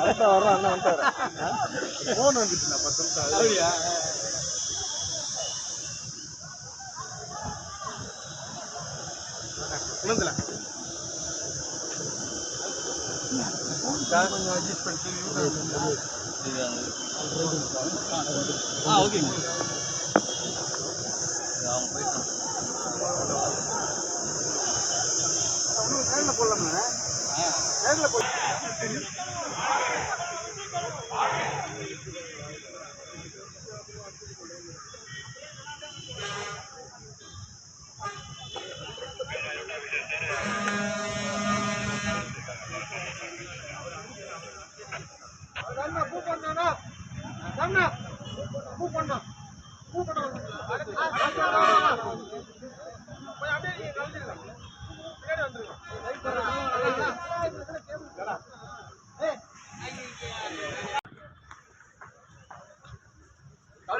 அடுத்த வர்றோம் அண்ணன் வந்துட்டாரு ஃபோன் வந்துச்சுண்ணா பத்து நிமிஷம் அப்படியா உணர்ந்துல கொஞ்சம் அட்ஜஸ்ட் பண்ணிட்டு ஆ ஓகேங்க அவங்க போயிட்டோம் போடலாமா நேரில் போட பூ பண்ணா ரம்னா பூ பண்ணா பூ பண்ணா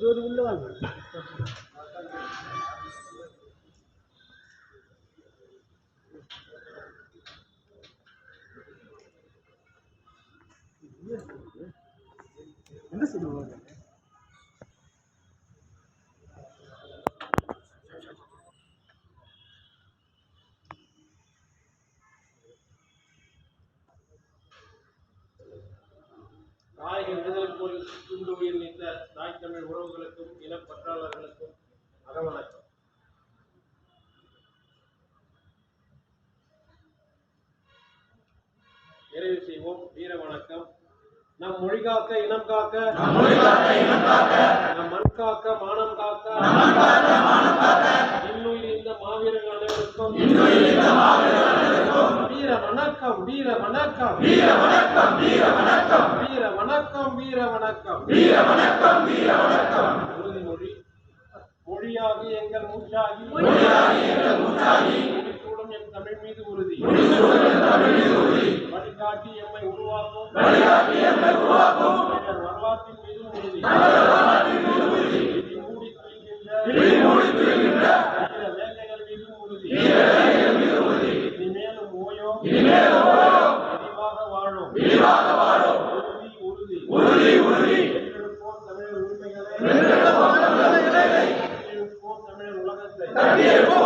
இருபது உள்ள வாங்க. என்ன சொல்லுவாங்க தாயக விடுதலை போரில் துண்டு உயிர் நீத்த தாய் தமிழ் உறவுகளுக்கும் இனப்பற்றாளர்களுக்கும் அகவணக்கம் நிறைவு செய்வோம். வீர வணக்கம். நம் மொழி காக்க இனம் காக்க. நம் மண் காக்க மானம் காக்க. வணக்கம் வீர வணக்கம். வீர வணக்கம் வீர வணக்கம். வீர வணக்கம் வீர வணக்கம். வீர வணக்கம் வீர வணக்கம். உறுதிமொழி மொழியாகி எங்கள் மூச்சாகி. மொழியாகி எங்கள் மூச்சாகி. முடிசூடும் என் தமிழ் மீது உறுதி. முடிசூடும் என் தமிழ் மீது உறுதி. வழிகாட்டி எம்மை உருவாக்கும். வழிகாட்டி எம்மை உருவாக்கும். வரலாற்றின் மீதும் உறுதி. Amém.